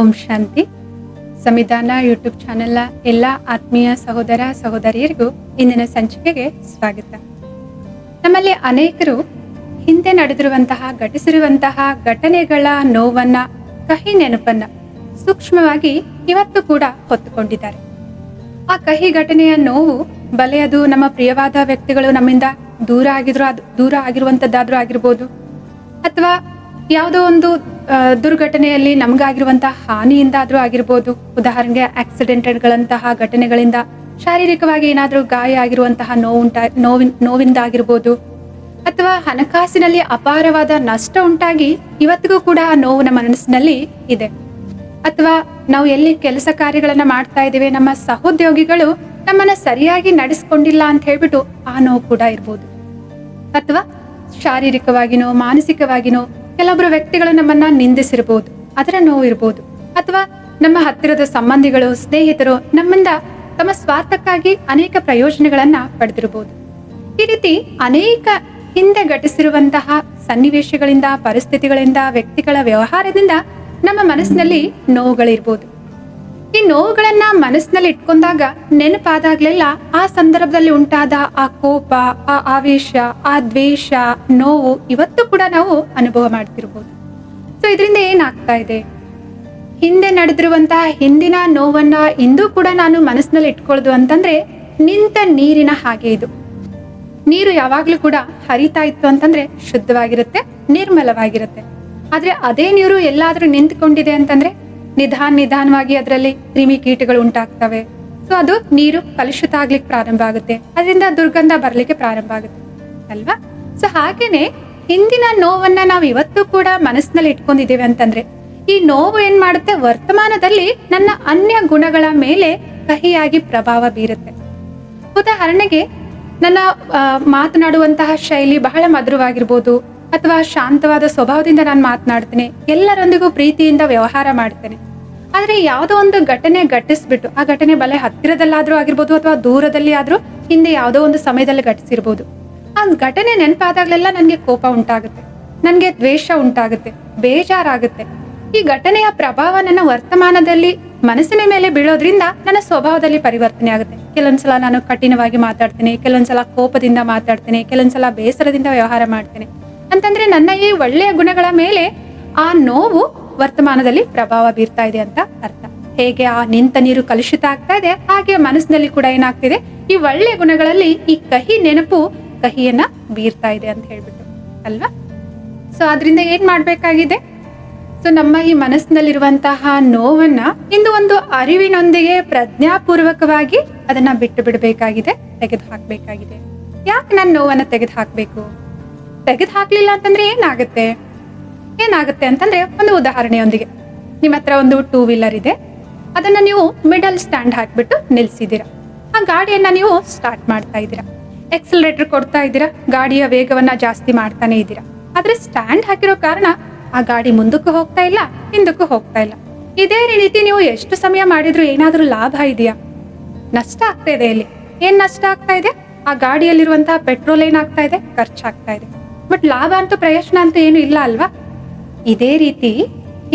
ಓಂ ಶಾಂತಿ. ಸಂವಿಧಾನ ಯೂಟ್ಯೂಬ್ ಚಾನೆಲ್ನ ಎಲ್ಲ ಆತ್ಮೀಯ ಸಹೋದರ ಸಹೋದರಿಯರಿಗೂ ಇಂದಿನ ಸಂಚಿಕೆಗೆ ಸ್ವಾಗತ. ನಮ್ಮಲ್ಲಿ ಅನೇಕರು ಹಿಂದೆ ನಡೆದಿರುವಂತಹ, ಘಟಿಸಿರುವಂತಹ ಘಟನೆಗಳ ನೋವನ್ನ, ಕಹಿ ನೆನಪನ್ನ ಸೂಕ್ಷ್ಮವಾಗಿ ಇವತ್ತು ಕೂಡ ಹೊತ್ತುಕೊಂಡಿದ್ದಾರೆ. ಆ ಕಹಿ ಘಟನೆಯ ನೋವು ಬಲೆ ಅದು ನಮ್ಮ ಪ್ರಿಯವಾದ ವ್ಯಕ್ತಿಗಳು ನಮ್ಮಿಂದ ದೂರ ಆಗಿದ್ರು ಅದು ದೂರ ಆಗಿರುವಂತದ್ದಾದ್ರೂ ಆಗಿರ್ಬೋದು, ಅಥವಾ ಯಾವುದೋ ಒಂದು ದುರ್ಘಟನೆಯಲ್ಲಿ ನಮಗಾಗಿರುವಂತಹ ಹಾನಿಯಿಂದ ಆದರೂ ಆಗಿರ್ಬೋದು. ಉದಾಹರಣೆಗೆ ಆಕ್ಸಿಡೆಂಟ್ಗಳಂತಹ ಘಟನೆಗಳಿಂದ ಶಾರೀರಿಕವಾಗಿ ಏನಾದರೂ ಗಾಯ ಆಗಿರುವಂತಹ ನೋವುಂಟ, ನೋವಿನ ನೋವಿಂದ ಆಗಿರ್ಬೋದು ಅಥವಾ ಹಣಕಾಸಿನಲ್ಲಿ ಅಪಾರವಾದ ನಷ್ಟ ಉಂಟಾಗಿ ಇವತ್ತಿಗೂ ಕೂಡ ಆ ನೋವು ನಮ್ಮ ಮನಸ್ಸಿನಲ್ಲಿ ಇದೆ. ಅಥವಾ ನಾವು ಎಲ್ಲಿ ಕೆಲಸ ಕಾರ್ಯಗಳನ್ನ ಮಾಡ್ತಾ ಇದ್ದೇವೆ, ನಮ್ಮ ಸಹೋದ್ಯೋಗಿಗಳು ನಮ್ಮನ್ನ ಸರಿಯಾಗಿ ನಡೆಸ್ಕೊಂಡಿಲ್ಲ ಅಂತ ಹೇಳ್ಬಿಟ್ಟು ಆ ನೋವು ಕೂಡ ಇರ್ಬೋದು. ಅಥವಾ ಶಾರೀರಿಕವಾಗಿನೋ, ಮಾನಸಿಕವಾಗಿನೋ ಕೆಲವೊಬ್ರು ವ್ಯಕ್ತಿಗಳು ನಮ್ಮನ್ನ ನಿಂದಿಸಿರ್ಬೋದು, ಅದರ ನೋವು ಇರ್ಬೋದು ಅಥವಾ ನಮ್ಮ ಹತ್ತಿರದ ಸಂಬಂಧಿಗಳು, ಸ್ನೇಹಿತರು ನಮ್ಮಿಂದ ತಮ್ಮ ಸ್ವಾರ್ಥಕ್ಕಾಗಿ ಅನೇಕ ಪ್ರಯೋಜನಗಳನ್ನ ಪಡೆದಿರಬಹುದು ಈ ರೀತಿ ಅನೇಕ ಹಿಂದೆ ಘಟಿಸಿರುವಂತಹ ಸನ್ನಿವೇಶಗಳಿಂದ, ಪರಿಸ್ಥಿತಿಗಳಿಂದ, ವ್ಯಕ್ತಿಗಳ ವ್ಯವಹಾರದಿಂದ ನಮ್ಮ ಮನಸ್ಸಿನಲ್ಲಿ ನೋವುಗಳಿರ್ಬೋದು. ಈ ನೋವುಗಳನ್ನ ಮನಸ್ಸಿನಲ್ಲಿ ಇಟ್ಕೊಂಡಾಗ ನೆನಪಾದಾಗ್ಲೆಲ್ಲ ಆ ಸಂದರ್ಭದಲ್ಲಿ ಉಂಟಾದ ಆ ಕೋಪ, ಆ ಆವೇಶ, ಆ ದ್ವೇಷ, ನೋವು ಇವತ್ತು ಕೂಡ ನಾವು ಅನುಭವ ಮಾಡ್ತಿರ್ಬೋದು. ಸೊ ಇದರಿಂದ ಏನಾಗ್ತಾ ಇದೆ? ಹಿಂದೆ ನಡೆದಿರುವಂತಹ ಹಿಂದಿನ ನೋವನ್ನ ಇಂದು ಕೂಡ ನಾನು ಮನಸ್ಸಿನಲ್ಲಿ ಇಟ್ಕೊಳ್ಳೋದು ಅಂತಂದ್ರೆ ನಿಂತ ನೀರಿನ ಹಾಗೆ ಇದು. ನೀರು ಯಾವಾಗ್ಲೂ ಕೂಡ ಹರಿತಾ ಇತ್ತು ಅಂತಂದ್ರೆ ಶುದ್ಧವಾಗಿರುತ್ತೆ, ನಿರ್ಮಲವಾಗಿರುತ್ತೆ. ಆದ್ರೆ ಅದೇ ನೀರು ಎಲ್ಲಾದ್ರೂ ನಿಂತ್ಕೊಂಡಿದೆ ಅಂತಂದ್ರೆ ನಿಧಾನ ನಿಧಾನವಾಗಿ ಅದರಲ್ಲಿ ಕ್ರಿಮಿ ಕೀಟಗಳು ಉಂಟಾಗ್ತವೆ. ಸೊ ಅದು ನೀರು ಕಲುಷಿತ ಆಗ್ಲಿಕ್ಕೆ ಪ್ರಾರಂಭ ಆಗುತ್ತೆ. ಅದರಿಂದ ದುರ್ಗಂಧ ಬರ್ಲಿಕ್ಕೆ ಪ್ರಾರಂಭ ಆಗುತ್ತೆ. ಅಲ್ವಾ? ಸೊ ಹಾಗೇನೆ ಹಿಂದಿನ ನೋವನ್ನ ನಾವು ಇವತ್ತು ಕೂಡ ಮನಸ್ಸಿನಲ್ಲಿ ಇಟ್ಕೊಂಡಿದ್ದೇವೆ ಅಂತಂದ್ರೆ, ಈ ನೋವು ಏನ್ ಮಾಡುತ್ತೆ? ವರ್ತಮಾನದಲ್ಲಿ ನನ್ನ ಅನ್ಯ ಗುಣಗಳ ಮೇಲೆ ಕಹಿಯಾಗಿ ಪ್ರಭಾವ ಬೀರುತ್ತೆ. ಉದಾಹರಣೆಗೆ, ನನ್ನ ಮಾತನಾಡುವಂತಹ ಶೈಲಿ ಬಹಳ ಮಧುರವಾಗಿರ್ಬೋದು. ಅಥವಾ ಶಾಂತವಾದ ಸ್ವಭಾವದಿಂದ ನಾನು ಮಾತನಾಡ್ತೇನೆ, ಎಲ್ಲರೊಂದಿಗೂ ಪ್ರೀತಿಯಿಂದ ವ್ಯವಹಾರ ಮಾಡ್ತೇನೆ. ಆದರೆ ಯಾವುದೋ ಒಂದು ಘಟನೆ ಘಟಿಸ್ಬಿಟ್ಟು, ಆ ಘಟನೆ ಬಲೆ ಹತ್ತಿರದಲ್ಲಾದ್ರೂ ಆಗಿರ್ಬೋದು ಅಥವಾ ದೂರದಲ್ಲಿ ಆದ್ರೂ ಹಿಂದೆ ಯಾವುದೋ ಒಂದು ಸಮಯದಲ್ಲಿ ಘಟಿಸಿರ್ಬೋದು. ಆ ಘಟನೆ ನೆನಪಾದಾಗಲೆಲ್ಲ ನನಗೆ ಕೋಪ ಉಂಟಾಗುತ್ತೆ. ನನಗೆ ದ್ವೇಷ ಉಂಟಾಗುತ್ತೆ, ಬೇಜಾರಾಗುತ್ತೆ. ಈ ಘಟನೆಯ ಪ್ರಭಾವ ನನ್ನ ವರ್ತಮಾನದಲ್ಲಿ, ಮನಸ್ಸಿನ ಮೇಲೆ ಬೀಳೋದ್ರಿಂದ ನನ್ನ ಸ್ವಭಾವದಲ್ಲಿ ಪರಿವರ್ತನೆ ಆಗುತ್ತೆ. ಕೆಲವೊಂದ್ಸಲ ನಾನು ಕಠಿಣವಾಗಿ ಮಾತಾಡ್ತೇನೆ, ಕೆಲವೊಂದ್ಸಲ ಕೋಪದಿಂದ ಮಾತಾಡ್ತೇನೆ, ಕೆಲವೊಂದ್ಸಲ ಬೇಸರದಿಂದ ವ್ಯವಹಾರ ಮಾಡ್ತೇನೆ. ಅಂತಂದ್ರೆ ನನ್ನ ಈ ಒಳ್ಳೆಯ ಗುಣಗಳ ಮೇಲೆ ಆ ನೋವು ವರ್ತಮಾನದಲ್ಲಿ ಪ್ರಭಾವ ಬೀರ್ತಾ ಇದೆ ಅಂತ ಅರ್ಥ. ಹೇಗೆ ಆ ನಿಂತ ನೀರು ಕಲುಷಿತ ಆಗ್ತಾ ಇದೆ, ಹಾಗೆ ಮನಸ್ಸಿನಲ್ಲಿ ಕೂಡ ಏನಾಗ್ತಿದೆ, ಈ ಒಳ್ಳೆಯ ಗುಣಗಳಲ್ಲಿ ಈ ಕಹಿ ನೆನಪು ಕಹಿಯನ್ನ ಬೀರ್ತಾ ಇದೆ ಅಂತ ಹೇಳ್ಬಿಟ್ಟು. ಅಲ್ವಾ? ಸೊ ಅದರಿಂದ ಏನ್ ಮಾಡ್ಬೇಕಾಗಿದೆ? ಸೊ ನಮ್ಮ ಈ ಮನಸ್ಸಿನಲ್ಲಿರುವಂತಹ ನೋವನ್ನ ಇಂದು ಒಂದು ಅರಿವಿನೊಂದಿಗೆ ಪ್ರಜ್ಞಾಪೂರ್ವಕವಾಗಿ ಅದನ್ನ ಬಿಟ್ಟು ಬಿಡಬೇಕಾಗಿದೆ ತೆಗೆದು ಹಾಕ್ಬೇಕಾಗಿದೆ ಯಾಕೆ ನಾನು ನೋವನ್ನ ತೆಗೆದು ಹಾಕ್ಬೇಕು ತೆಗೆದು ಹಾಕ್ಲಿಲ್ಲ ಅಂತಂದ್ರೆ ಏನಾಗುತ್ತೆ? ಏನಾಗುತ್ತೆ ಅಂತಂದ್ರೆ ಒಂದು ಉದಾಹರಣೆಯೊಂದಿಗೆ. ನಿಮ್ಮ ಹತ್ರ ಒಂದು ಟೂ ವೀಲರ್ ಇದೆ. ಅದನ್ನ ನೀವು ಮಿಡಲ್ ಸ್ಟ್ಯಾಂಡ್ ಹಾಕ್ಬಿಟ್ಟು ನಿಲ್ಸಿದ್ದೀರಾ. ಆ ಗಾಡಿಯನ್ನ ನೀವು ಸ್ಟಾರ್ಟ್ ಮಾಡ್ತಾ ಇದ್ದೀರಾ. ಎಕ್ಸಲರೇಟರ್ ಕೊಡ್ತಾ ಇದ್ದೀರಾ. ಗಾಡಿಯ ವೇಗವನ್ನ ಜಾಸ್ತಿ ಮಾಡ್ತಾನೆ ಇದ್ದೀರಾ. ಆದ್ರೆ ಸ್ಟ್ಯಾಂಡ್ ಹಾಕಿರೋ ಕಾರಣ ಆ ಗಾಡಿ ಮುಂದಕ್ಕೂ ಹೋಗ್ತಾ ಇಲ್ಲ, ಹಿಂದಕ್ಕೂ ಹೋಗ್ತಾ ಇಲ್ಲ. ಇದೇ ರೀತಿ ನೀವು ಎಷ್ಟು ಸಮಯ ಮಾಡಿದ್ರು ಏನಾದರೂ ಲಾಭ ಇದೆಯಾ? ನಷ್ಟ ಆಗ್ತಾ ಇದೆ ಇಲ್ಲಿ. ಏನ್ ನಷ್ಟ ಆಗ್ತಾ ಇದೆ? ಆ ಗಾಡಿಯಲ್ಲಿರುವಂತಹ ಪೆಟ್ರೋಲ್ ಏನಾಗ್ತಾ ಇದೆ? ಖರ್ಚಾಗ್ತಾ ಇದೆ. ಬಟ್ ಲಾಭ ಅಂತೂ ಪ್ರಯೋಜನ ಅಂತೂ ಏನು ಇಲ್ಲ ಅಲ್ವಾ? ಇದೇ ರೀತಿ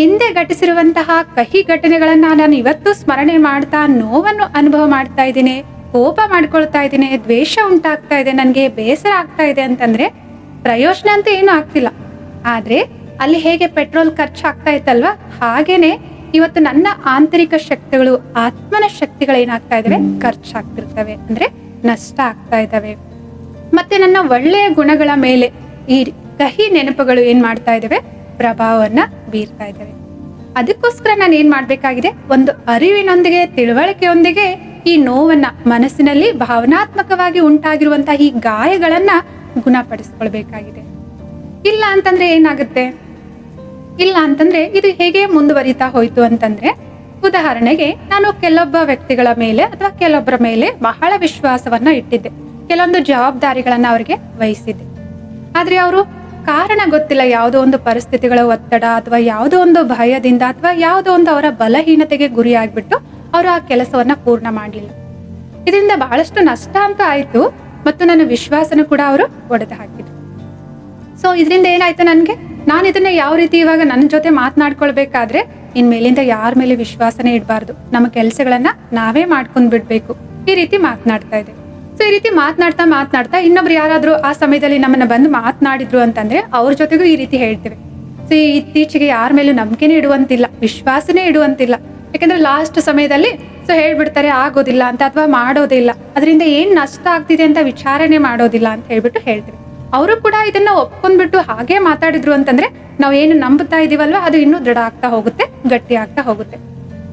ಹಿಂದೆ ಘಟಿಸಿರುವಂತಹ ಕಹಿ ಘಟನೆಗಳನ್ನ ನಾನು ಇವತ್ತು ಸ್ಮರಣೆ ಮಾಡ್ತಾ ನೋವನ್ನು ಅನುಭವ ಮಾಡ್ತಾ ಇದ್ದೀನಿ, ಕೋಪ ಮಾಡ್ಕೊಳ್ತಾ ಇದ್ದೀನಿ, ದ್ವೇಷ ಉಂಟಾಗ್ತಾ ಇದೆ, ನನಗೆ ಬೇಸರ ಆಗ್ತಾ ಇದೆ ಅಂತಂದ್ರೆ ಪ್ರಯೋಜನ ಅಂತ ಏನು ಆಗ್ತಿಲ್ಲ. ಆದ್ರೆ ಅಲ್ಲಿ ಹೇಗೆ ಪೆಟ್ರೋಲ್ ಖರ್ಚಾಗ್ತಾ ಇತ್ತಲ್ವಾ? ಹಾಗೇನೆ ಇವತ್ತು ನನ್ನ ಆಂತರಿಕ ಶಕ್ತಿಗಳು, ಆತ್ಮನ ಶಕ್ತಿಗಳು ಏನಾಗ್ತಾ ಇದಾವೆ ಖರ್ಚಾಗ್ತಿರ್ತವೆ. ಅಂದ್ರೆ ನಷ್ಟ ಆಗ್ತಾ ಇದ್ದಾವೆ. ಮತ್ತೆ ನನ್ನ ಒಳ್ಳೆಯ ಗುಣಗಳ ಮೇಲೆ ಈ ಕಹಿ ನೆನಪುಗಳು ಏನ್ ಮಾಡ್ತಾ ಇದ್ದಾವೆ ಪ್ರಭಾವವನ್ನ ಬೀರ್ತಾ ಇದ್ದಾವೆ ಅದಕ್ಕೋಸ್ಕರ ನಾನು ಏನ್ ಮಾಡ್ಬೇಕಾಗಿದೆ? ಒಂದು ಅರಿವಿನೊಂದಿಗೆ, ತಿಳುವಳಿಕೆಯೊಂದಿಗೆ ಈ ನೋವನ್ನ ಮನಸ್ಸಿನಲ್ಲಿ ಭಾವನಾತ್ಮಕವಾಗಿ ಉಂಟಾಗಿರುವಂತಹ ಈ ಗಾಯಗಳನ್ನ ಗುಣಪಡಿಸ್ಕೊಳ್ಬೇಕಾಗಿದೆ. ಇಲ್ಲ ಅಂತಂದ್ರೆ ಏನಾಗುತ್ತೆ? ಇಲ್ಲ ಅಂತಂದ್ರೆ ಇದು ಹೇಗೆ ಮುಂದುವರಿತಾ ಹೋಯ್ತು ಅಂತಂದ್ರೆ, ಉದಾಹರಣೆಗೆ ನಾನು ಕೆಲವೊಬ್ಬ ವ್ಯಕ್ತಿಗಳ ಮೇಲೆ ಅಥವಾ ಕೆಲವೊಬ್ಬರ ಮೇಲೆ ಬಹಳ ವಿಶ್ವಾಸವನ್ನ ಇಟ್ಟಿದ್ದೆ. ಕೆಲವೊಂದು ಜವಾಬ್ದಾರಿಗಳನ್ನ ಅವರಿಗೆ ವಹಿಸಿದ್ದೆ. ಆದ್ರೆ ಅವರು ಕಾರಣ ಗೊತ್ತಿಲ್ಲ ಯಾವುದೋ ಒಂದು ಪರಿಸ್ಥಿತಿಗಳ ಒತ್ತಡ ಅಥವಾ ಯಾವುದೋ ಒಂದು ಭಯದಿಂದ ಅಥವಾ ಯಾವುದೋ ಒಂದು ಅವರ ಬಲಹೀನತೆಗೆ ಗುರಿ ಆಗ್ಬಿಟ್ಟು ಅವರು ಆ ಕೆಲಸವನ್ನ ಪೂರ್ಣ ಮಾಡಲಿಲ್ಲ. ಇದರಿಂದ ಬಹಳಷ್ಟು ನಷ್ಟ ಅಂತ ಆಯ್ತು ಮತ್ತು ನನ್ನ ವಿಶ್ವಾಸನ ಕೂಡ ಅವರು ಒಡೆದು ಹಾಕಿದ್ರು. ಸೊ ಇದರಿಂದ ಏನಾಯ್ತು ನನಗೆ? ನಾನು ಇದನ್ನ ಯಾವ ರೀತಿ ಇವಾಗ ನನ್ನ ಜೊತೆ ಮಾತನಾಡ್ಕೊಳ್ಬೇಕಾದ್ರೆ ಇನ್ ಮೇಲಿಂದ ಯಾರ ಮೇಲೆ ವಿಶ್ವಾಸನೇ ಇಡಬಾರ್ದು. ನಮ್ಮ ಕೆಲಸಗಳನ್ನ ನಾವೇ ಮಾಡ್ಕೊಂಡ್ ಬಿಡ್ಬೇಕು ಈ ರೀತಿ ಮಾತನಾಡ್ತಾ ಇದೆ ಸೊ ಈ ರೀತಿ ಮಾತನಾಡ್ತಾ ಮಾತನಾಡ್ತಾ ಇನ್ನೊಬ್ರು ಯಾರಾದರೂ ಆ ಸಮಯದಲ್ಲಿ ನಮ್ಮನ್ನ ಬಂದು ಮಾತನಾಡಿದ್ರು ಅಂತಂದ್ರೆ ಅವ್ರ ಜೊತೆಗೂ ಈ ರೀತಿ ಹೇಳ್ತೇವೆ. ಸೊ ಈ ಇತ್ತೀಚೆಗೆ ಯಾರ ಮೇಲೂ ನಂಬಿಕೆನೆ ಇಡುವಂತಿಲ್ಲ, ವಿಶ್ವಾಸನೇ ಇಡುವಂತಿಲ್ಲ. ಯಾಕಂದ್ರೆ ಲಾಸ್ಟ್ ಸಮಯದಲ್ಲಿ ಸೊ ಹೇಳ್ಬಿಡ್ತಾರೆ ಆಗೋದಿಲ್ಲ ಅಂತ ಅಥವಾ ಮಾಡೋದಿಲ್ಲ ಅದರಿಂದ ಏನ್ ನಷ್ಟ ಆಗ್ತಿದೆ ಅಂತ ವಿಚಾರಣೆ ಮಾಡೋದಿಲ್ಲ ಅಂತ ಹೇಳ್ಬಿಟ್ಟು ಹೇಳ್ತೇವೆ. ಅವರು ಕೂಡ ಇದನ್ನ ಒಪ್ಕೊಂಡ್ಬಿಟ್ಟು ಹಾಗೆ ಮಾತಾಡಿದ್ರು ಅಂತಂದ್ರೆ ನಾವು ಏನು ನಂಬುತ್ತಾ ಇದೀವಲ್ವ ಅದು ಇನ್ನೂ ದೃಢ ಆಗ್ತಾ ಹೋಗುತ್ತೆ, ಗಟ್ಟಿ ಆಗ್ತಾ ಹೋಗುತ್ತೆ.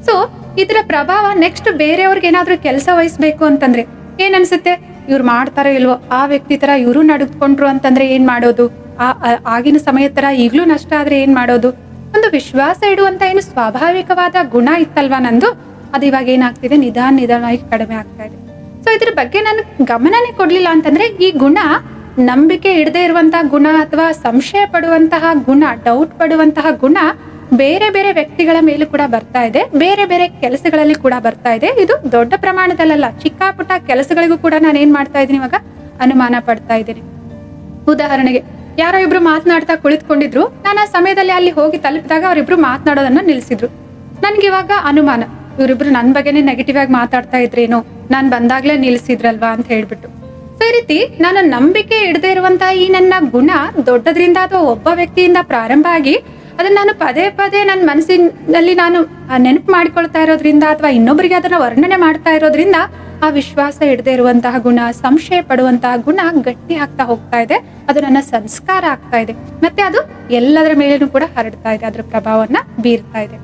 ಸೊ ಇದರ ಪ್ರಭಾವ ನೆಕ್ಸ್ಟ್ ಬೇರೆಯವ್ರಿಗೆ ಏನಾದ್ರೂ ಕೆಲಸ ವಹಿಸ್ಬೇಕು ಅಂತಂದ್ರೆ ಏನ್ ಅನ್ಸುತ್ತೆ ಇವ್ರು ಮಾಡ್ತಾರೋ ಇಲ್ವೋ? ಆ ವ್ಯಕ್ತಿ ತರ ಇವರು ನಡೆದುಕೊಂಡ್ರು ಅಂತಂದ್ರೆ ಏನ್ ಮಾಡೋದು? ಆ- ಆಗಿನ ಸಮಯ ತರ ಈಗ್ಲೂ ನಷ್ಟ ಆದ್ರೆ ಏನ್ ಮಾಡೋದು? ಒಂದು ವಿಶ್ವಾಸ ಇಡುವಂತ ಏನು ಸ್ವಾಭಾವಿಕವಾದ ಗುಣ ಇತ್ತಲ್ವಾ ನಂದು? ಅದು ಇವಾಗ ಏನಾಗ್ತಿದೆ? ನಿಧಾನ ನಿಧಾನವಾಗಿ ಕಡಿಮೆ ಆಗ್ತಾ ಇದೆ. ಸೊ ಇದ್ರ ಬಗ್ಗೆ ನಾನು ಗಮನನೇ ಕೊಡ್ಲಿಲ್ಲ ಅಂತಂದ್ರೆ ಈ ಗುಣ ನಂಬಿಕೆ ಇಡದೇ ಇರುವಂತಹ ಗುಣ ಅಥವಾ ಸಂಶಯ ಪಡುವಂತಹ ಗುಣ ಡೌಟ್ ಪಡುವಂತಹ ಗುಣ ಬೇರೆ ಬೇರೆ ವ್ಯಕ್ತಿಗಳ ಮೇಲೂ ಕೂಡ ಬರ್ತಾ ಇದೆ. ಬೇರೆ ಬೇರೆ ಕೆಲಸಗಳಲ್ಲಿ ಕೂಡ ಬರ್ತಾ ಇದೆ. ಇದು ದೊಡ್ಡ ಪ್ರಮಾಣದಲ್ಲಲ್ಲ. ಚಿಕ್ಕ ಪುಟ್ಟ ಕೆಲಸಗಳಿಗೂ ಕೂಡ ನಾನು ಏನ್ ಮಾಡ್ತಾ ಇದ್ದೀನಿ ಇವಾಗ? ಅನುಮಾನ ಪಡ್ತಾ ಇದ್ದೀನಿ. ಉದಾಹರಣೆಗೆ, ಯಾರೋ ಇಬ್ರು ಮಾತನಾಡ್ತಾ ಕುಳಿತುಕೊಂಡಿದ್ರು. ನಾನು ಆ ಸಮಯದಲ್ಲಿ ಅಲ್ಲಿ ಹೋಗಿ ತಲುಪಿದಾಗ ಅವರಿಬ್ರು ಮಾತನಾಡೋದನ್ನ ನಿಲ್ಸಿದ್ರು ನನ್ಗೆ ಇವಾಗ ಅನುಮಾನ. ಇವರಿಬ್ರು ನನ್ನ ಬಗ್ಗೆನೇ ನೆಗೆಟಿವ್ ಆಗಿ ಮಾತಾಡ್ತಾ ಇದ್ರೇನೋ? ನಾನು ಬಂದಾಗ್ಲೇ ನಿಲ್ಸಿದ್ರಲ್ವಾ ಅಂತ ಹೇಳ್ಬಿಟ್ಟು. ಸೊ, ಈ ರೀತಿ ನಾನು ನಂಬಿಕೆ ಇಡದೆ ಇರುವಂತಹ ಈ ನನ್ನ ಗುಣ ದೊಡ್ಡದ್ರಿಂದ ಅಥವಾ ಒಬ್ಬ ವ್ಯಕ್ತಿಯಿಂದ ಪ್ರಾರಂಭ ಆಗಿ ಅದನ್ನ ನಾನು ಪದೇ ಪದೇ ನನ್ನ ಮನಸ್ಸಿನಲ್ಲಿ ನಾನು ನೆನಪು ಮಾಡ್ಕೊಳ್ತಾ ಇರೋದ್ರಿಂದ ಅಥವಾ ಇನ್ನೊಬ್ಬರಿಗೆ ಅದನ್ನ ವರ್ಣನೆ ಮಾಡ್ತಾ ಇರೋದ್ರಿಂದ ಆ ವಿಶ್ವಾಸ ಹಿಡದೇ ಇರುವಂತಹ ಗುಣ, ಸಂಶಯ ಪಡುವಂತಹ ಗುಣ ಗಟ್ಟಿ ಆಗ್ತಾ ಹೋಗ್ತಾ ಇದೆ. ಅದು ನನ್ನ ಸಂಸ್ಕಾರ ಆಗ್ತಾ ಇದೆ. ಮತ್ತೆ ಅದು ಎಲ್ಲದರ ಮೇಲೂ ಕೂಡ ಹರಡ್ತಾ ಇದೆ. ಅದರ ಪ್ರಭಾವವನ್ನ ಬೀರ್ತಾ ಇದೆ.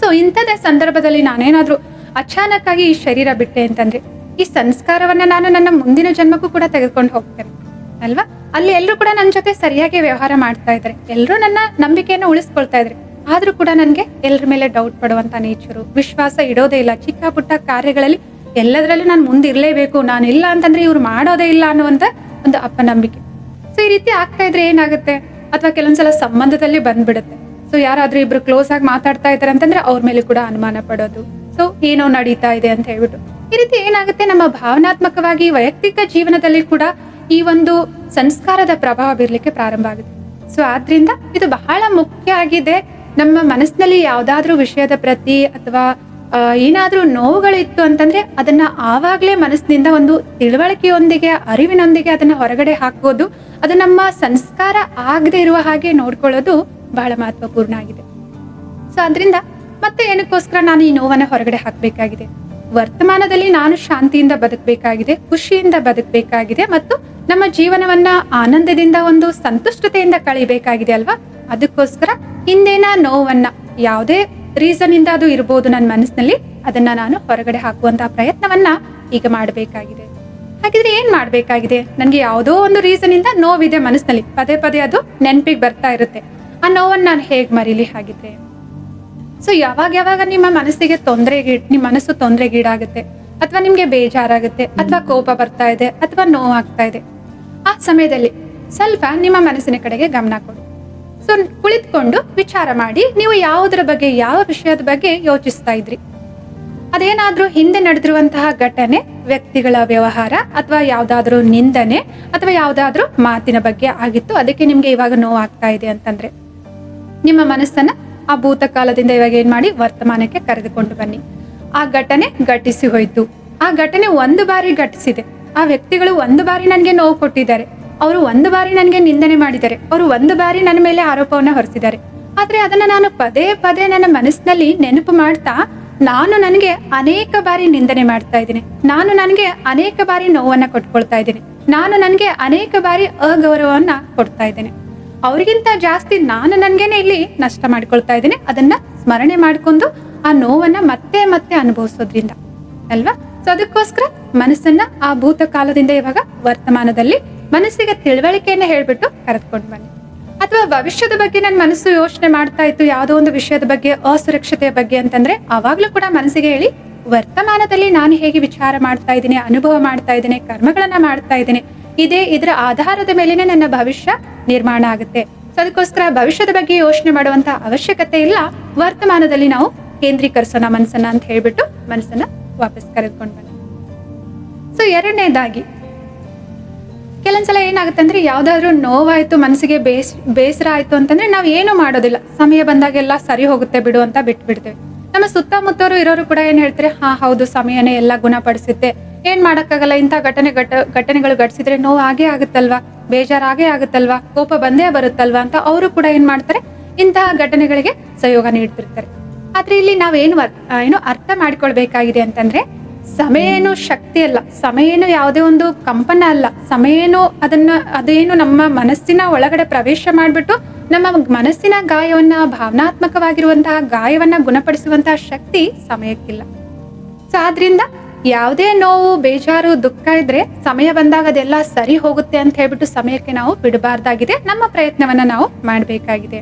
ಸೊ ಇಂಥದೇ ಸಂದರ್ಭದಲ್ಲಿ ನಾನೇನಾದ್ರೂ ಅಚಾನಕ್ ಆಗಿ ಈ ಶರೀರ ಬಿಟ್ಟೆ ಅಂತಂದ್ರೆ, ಈ ಸಂಸ್ಕಾರವನ್ನ ನಾನು ನನ್ನ ಮುಂದಿನ ಜನ್ಮಕ್ಕೂ ಕೂಡ ತೆಗೆದುಕೊಂಡು ಹೋಗ್ತೇನೆ. ಅಲ್ವಾ? ಅಲ್ಲಿ ಎಲ್ಲರೂ ಕೂಡ ನನ್ನ ಜೊತೆ ಸರಿಯಾಗಿ ವ್ಯವಹಾರ ಮಾಡ್ತಾ ಇದ್ದಾರೆ ಎಲ್ಲರೂ ನನ್ನ ನಂಬಿಕೆಯನ್ನು ಉಳಿಸ್ಕೊಳ್ತಾ ಇದ್ದಾರೆ ಆದ್ರೂ ಕೂಡ ನನಗೆ ಎಲ್ಲರ ಮೇಲೆ ಡೌಟ್ ಪಡುವಂತ ನೇಚರು ವಿಶ್ವಾಸ ಇಡೋದೇ ಇಲ್ಲ. ಚಿಕ್ಕ ಪುಟ್ಟ ಕಾರ್ಯಗಳಲ್ಲಿ ಎಲ್ಲದರಲ್ಲೂ ನಾನು ಮುಂದಿರ್ಲೇಬೇಕು. ನಾನು ಇಲ್ಲ ಅಂತಂದ್ರೆ ಇವ್ರು ಮಾಡೋದೇ ಇಲ್ಲ ಅನ್ನುವಂತ ಒಂದು ಅಪನಂಬಿಕೆ. ಸೊ ಈ ರೀತಿ ಆಗ್ತಾ ಇದ್ರೆ ಏನಾಗುತ್ತೆ? ಅಥವಾ ಕೆಲವೊಂದ್ಸಲ ಸಂಬಂಧದಲ್ಲಿ ಬಂದ್ಬಿಡುತ್ತೆ. ಸೊ ಯಾರಾದ್ರೂ ಇಬ್ರು ಕ್ಲೋಸ್ ಆಗಿ ಮಾತಾಡ್ತಾ ಇದ್ದಾರೆ ಅಂತಂದ್ರೆ ಅವ್ರ ಮೇಲೆ ಕೂಡ ಅನುಮಾನ ಪಡೋದು. ಸೊ ಏನೋ ನಡೀತಾ ಇದೆ ಅಂತ ಹೇಳ್ಬಿಟ್ಟು. ಈ ರೀತಿ ಏನಾಗುತ್ತೆ? ನಮ್ಮ ಭಾವನಾತ್ಮಕವಾಗಿ ವೈಯಕ್ತಿಕ ಜೀವನದಲ್ಲಿ ಕೂಡ ಈ ಒಂದು ಸಂಸ್ಕಾರದ ಪ್ರಭಾವ ಬೀರ್ಲಿಕ್ಕೆ ಪ್ರಾರಂಭ ಆಗುತ್ತೆ. ಸೊ ಆದ್ರಿಂದ ಇದು ಬಹಳ ಮುಖ್ಯ ಆಗಿದೆ. ನಮ್ಮ ಮನಸ್ಸಿನಲ್ಲಿ ಯಾವ್ದಾದ್ರೂ ವಿಷಯದ ಪ್ರತಿ ಅಥವಾ ಏನಾದರೂ ನೋವುಗಳಿತ್ತು ಅಂತಂದ್ರೆ ಅದನ್ನ ಆವಾಗ್ಲೇ ಮನಸ್ಸಿನಿಂದ ಒಂದು ತಿಳುವಳಿಕೆಯೊಂದಿಗೆ, ಅರಿವಿನೊಂದಿಗೆ ಅದನ್ನ ಹೊರಗಡೆ ಹಾಕೋದು ಅದು ನಮ್ಮ ಸಂಸ್ಕಾರ ಆಗದೆ ಇರುವ ಹಾಗೆ ನೋಡ್ಕೊಳ್ಳೋದು ಬಹಳ ಮಹತ್ವಪೂರ್ಣ ಆಗಿದೆ. ಸೊ ಅದರಿಂದ ಮತ್ತೆ ಏನಕ್ಕೋಸ್ಕರ ನಾನು ಈ ನೋವನ್ನ ಹೊರಗಡೆ ಹಾಕಬೇಕಾಗಿದೆ? ವರ್ತಮಾನದಲ್ಲಿ ನಾನು ಶಾಂತಿಯಿಂದ ಬದುಕಬೇಕಾಗಿದೆ, ಖುಷಿಯಿಂದ ಬದುಕಬೇಕಾಗಿದೆ ಮತ್ತು ನಮ್ಮ ಜೀವನವನ್ನ ಆನಂದದಿಂದ ಒಂದು ಸಂತುಷ್ಟತೆಯಿಂದ ಕಳಿಬೇಕಾಗಿದೆ ಅಲ್ವಾ? ಅದಕ್ಕೋಸ್ಕರ ಹಿಂದೇನ ನೋವನ್ನ, ಯಾವುದೇ ರೀಸನ್ ಇಂದ ಅದು ಇರ್ಬೋದು ನನ್ನ ಮನಸ್ಸಿನಲ್ಲಿ, ಅದನ್ನ ನಾನು ಹೊರಗಡೆ ಹಾಕುವಂತಹ ಪ್ರಯತ್ನವನ್ನ ಈಗ ಮಾಡಬೇಕಾಗಿದೆ. ಹಾಗಿದ್ರೆ ಏನ್ ಮಾಡ್ಬೇಕಾಗಿದೆ? ನನ್ಗೆ ಯಾವುದೋ ಒಂದು ರೀಸನ್ ಇಂದ ನೋವಿದೆ ಮನಸ್ಸಿನಲ್ಲಿ. ಪದೇ ಪದೇ ಅದು ನೆನಪಿಗೆ ಬರ್ತಾ ಇರುತ್ತೆ. ಆ ನೋವನ್ನ ನಾನು ಹೇಗ್ ಮರೀಲಿ ಹಾಗಿದ್ರೆ? ಸೊ ಯಾವಾಗ ಯಾವಾಗ ನಿಮ್ಮ ಮನಸ್ಸಿಗೆ ತೊಂದರೆಗೆ ನಿಮ್ಮ ಮನಸ್ಸು ತೊಂದರೆಗೀಡಾಗುತ್ತೆ, ಅಥವಾ ನಿಮ್ಗೆ ಬೇಜಾರಾಗುತ್ತೆ, ಅಥವಾ ಕೋಪ ಬರ್ತಾ ಇದೆ, ಅಥವಾ ನೋವಾಗ್ತಾ ಇದೆ ಸಮಯದಲ್ಲಿ ಸ್ವಲ್ಪ ನಿಮ್ಮ ಮನಸ್ಸಿನ ಕಡೆಗೆ ಗಮನ ಕೊಡಿ. ಸೊ, ಕುಳಿತುಕೊಂಡು ವಿಚಾರ ಮಾಡಿ ನೀವು ಯಾವುದರ ಬಗ್ಗೆ, ಯಾವ ವಿಷಯದ ಬಗ್ಗೆ ಯೋಚಿಸ್ತಾ ಇದ್ರಿ? ಅದೇನಾದ್ರೂ ಹಿಂದೆ ನಡೆದಿರುವಂತಹ ಘಟನೆ, ವ್ಯಕ್ತಿಗಳ ವ್ಯವಹಾರ ಅಥವಾ ಯಾವ್ದಾದ್ರೂ ನಿಂದನೆ ಅಥವಾ ಯಾವ್ದಾದ್ರೂ ಮಾತಿನ ಬಗ್ಗೆ ಆಗಿತ್ತು, ಅದಕ್ಕೆ ನಿಮ್ಗೆ ಇವಾಗ ನೋವಾಗ್ತಾ ಇದೆ ಅಂತಂದ್ರೆ? ನಿಮ್ಮ ಮನಸ್ಸನ್ನ ಆ ಭೂತಕಾಲದಿಂದ ಇವಾಗ ಏನ್ ಮಾಡಿ, ವರ್ತಮಾನಕ್ಕೆ ಕರೆದುಕೊಂಡು ಬನ್ನಿ. ಆ ಘಟನೆ ಘಟಿಸಿ ಹೋಯ್ತು. ಆ ಘಟನೆ ಒಂದು ಬಾರಿ ಘಟಿಸಿದೆ. ಆ ವ್ಯಕ್ತಿಗಳು ಒಂದು ಬಾರಿ ನನಗೆ ನೋವು ಕೊಟ್ಟಿದ್ದಾರೆ. ಅವರು ಒಂದು ಬಾರಿ ನನಗೆ ನಿಂದನೆ ಮಾಡಿದ್ದಾರೆ. ಅವರು ಒಂದು ಬಾರಿ ನನ್ನ ಮೇಲೆ ಆರೋಪವನ್ನ ಹೊರಿಸಿದ್ದಾರೆ. ಆದ್ರೆ ಅದನ್ನ ನಾನು ಪದೇ ಪದೇ ನನ್ನ ಮನಸ್ಸಿನಲ್ಲಿ ನೆನಪು ಮಾಡ್ತಾ ನಾನು ನನಗೆ ಅನೇಕ ಬಾರಿ ನಿಂದನೆ ಮಾಡ್ತಾ ಇದ್ದೀನಿ. ನಾನು ನನಗೆ ಅನೇಕ ಬಾರಿ ನೋವನ್ನ ಕೊಟ್ಕೊಳ್ತಾ ಇದ್ದೀನಿ. ನಾನು ನನಗೆ ಅನೇಕ ಬಾರಿ ಅಗೌರವವನ್ನ ಕೊಡ್ತಾ ಇದ್ದೇನೆ. ಅವ್ರಿಗಿಂತ ಜಾಸ್ತಿ ನಾನು ನನ್ಗೇನೆ ಇಲ್ಲಿ ನಷ್ಟ ಮಾಡ್ಕೊಳ್ತಾ ಇದ್ದೀನಿ. ಅದನ್ನ ಸ್ಮರಣೆ ಮಾಡ್ಕೊಂಡು ಆ ನೋವನ್ನ ಮತ್ತೆ ಮತ್ತೆ ಅನುಭವಿಸೋದ್ರಿಂದ. ಅಲ್ವಾ? ಸೊ ಅದಕ್ಕೋಸ್ಕರ ಮನಸ್ಸನ್ನ ಆ ಭೂತ ಕಾಲದಿಂದ ಇವಾಗ ವರ್ತಮಾನದಲ್ಲಿ ಮನಸ್ಸಿಗೆ ತಿಳುವಳಿಕೆಯನ್ನ ಹೇಳ್ಬಿಟ್ಟು ಕರೆದುಕೊಂಡು ಬನ್ನಿ. ಅಥವಾ ಭವಿಷ್ಯದ ಬಗ್ಗೆ ನನ್ನ ಮನಸ್ಸು ಯೋಚನೆ ಮಾಡ್ತಾ ಇತ್ತು ಯಾವುದೋ ಒಂದು ವಿಷಯದ ಬಗ್ಗೆ, ಅಸುರಕ್ಷತೆಯ ಬಗ್ಗೆ ಅಂತಂದ್ರೆ ಅವಾಗ್ಲೂ ಕೂಡ ಮನಸ್ಸಿಗೆ ಹೇಳಿ, ವರ್ತಮಾನದಲ್ಲಿ ನಾನು ಹೇಗೆ ವಿಚಾರ ಮಾಡ್ತಾ ಇದ್ದೀನಿ, ಅನುಭವ ಮಾಡ್ತಾ ಇದ್ದೀನಿ, ಕರ್ಮಗಳನ್ನ ಮಾಡ್ತಾ ಇದ್ದೀನಿ, ಇದೇ ಇದರ ಆಧಾರದ ಮೇಲೆನೆ ನನ್ನ ಭವಿಷ್ಯ ನಿರ್ಮಾಣ ಆಗುತ್ತೆ. ಸೊ ಅದಕ್ಕೋಸ್ಕರ ಭವಿಷ್ಯದ ಬಗ್ಗೆ ಯೋಚನೆ ಮಾಡುವಂತ ಅವಶ್ಯಕತೆ ಇಲ್ಲ, ವರ್ತಮಾನದಲ್ಲಿ ನಾವು ಕೇಂದ್ರೀಕರಿಸೋಣ ಮನಸ್ಸನ್ನ ಅಂತ ಹೇಳ್ಬಿಟ್ಟು ಮನಸ್ಸನ್ನ ವಾಪಸ್ ಕರೆದುಕೊಂಡು ಬನ್ನಿ ಸೊ ಎರಡನೇದಾಗಿ, ಕೆಲವೊಂದ್ಸಲ ಏನಾಗುತ್ತೆ ಅಂದ್ರೆ ಯಾವ್ದಾದ್ರು ನೋವಾಯ್ತು, ಮನಸ್ಸಿಗೆ ಬೇಸ್ ಬೇಸರ ಆಯ್ತು ಅಂತಂದ್ರೆ ನಾವು ಏನು ಮಾಡೋದಿಲ್ಲ. ಸಮಯ ಬಂದಾಗೆಲ್ಲ ಸರಿ ಹೋಗುತ್ತೆ ಬಿಡು ಅಂತ ಬಿಟ್ಬಿಡ್ತೇವೆ. ನಮ್ಮ ಸುತ್ತಮುತ್ತವರು ಇರೋರು ಕೂಡ ಏನ್ ಹೇಳ್ತಾರೆ, ಹಾ, ಹೌದು, ಸಮಯನೇ ಎಲ್ಲ ಗುಣಪಡಿಸುತ್ತೆ. ಏನ್ ಮಾಡಕ್ಕಾಗಲ್ಲ, ಇಂಥ ಘಟನೆ ಘಟ, ಘಟನೆಗಳು ಘಟಿಸಿದ್ರೆ ನೋವು ಆಗೇ ಆಗುತ್ತಲ್ವಾ? ಬೇಜಾರಾಗೇ ಆಗುತ್ತಲ್ವಾ? ಕೋಪ ಬಂದೇ ಬರುತ್ತಲ್ವಾ? ಅಂತ ಅವರು ಕೂಡ ಏನ್ ಮಾಡ್ತಾರೆ, ಇಂತಹ ಘಟನೆಗಳಿಗೆ ಸಹಯೋಗ ನೀಡ್ತಿರ್ತಾರೆ. ಆದ್ರೆ ಇಲ್ಲಿ ನಾವೇನು ಏನು ಅರ್ಥ ಮಾಡ್ಕೊಳ್ಬೇಕಾಗಿದೆ ಅಂತಂದ್ರೆ ಸಮಯ ಏನು ಶಕ್ತಿ ಅಲ್ಲ. ಸಮಯ ಏನು ಯಾವುದೇ ಒಂದು ಕಂಪನ ಅಲ್ಲ. ಸಮಯ ಏನು ಅದನ್ನ, ಅದೇನು ನಮ್ಮ ಮನಸ್ಸಿನ ಒಳಗಡೆ ಪ್ರವೇಶ ಮಾಡಿಬಿಟ್ಟು ನಮ್ಮ ಮನಸ್ಸಿನ ಗಾಯವನ್ನ, ಭಾವನಾತ್ಮಕವಾಗಿರುವಂತಹ ಗಾಯವನ್ನ ಗುಣಪಡಿಸುವಂತಹ ಶಕ್ತಿ ಸಮಯಕ್ಕಿಲ್ಲ. ಸೊ ಆದ್ರಿಂದ ಯಾವುದೇ ನೋವು, ಬೇಜಾರು, ದುಃಖ ಇದ್ರೆ ಸಮಯ ಬಂದಾಗ ಅದೆಲ್ಲ ಸರಿ ಹೋಗುತ್ತೆ ಅಂತ ಹೇಳ್ಬಿಟ್ಟು ಸಮಯಕ್ಕೆ ನಾವು ಬಿಡಬಾರ್ದಾಗಿದೆ. ನಮ್ಮ ಪ್ರಯತ್ನವನ್ನ ನಾವು ಮಾಡಬೇಕಾಗಿದೆ.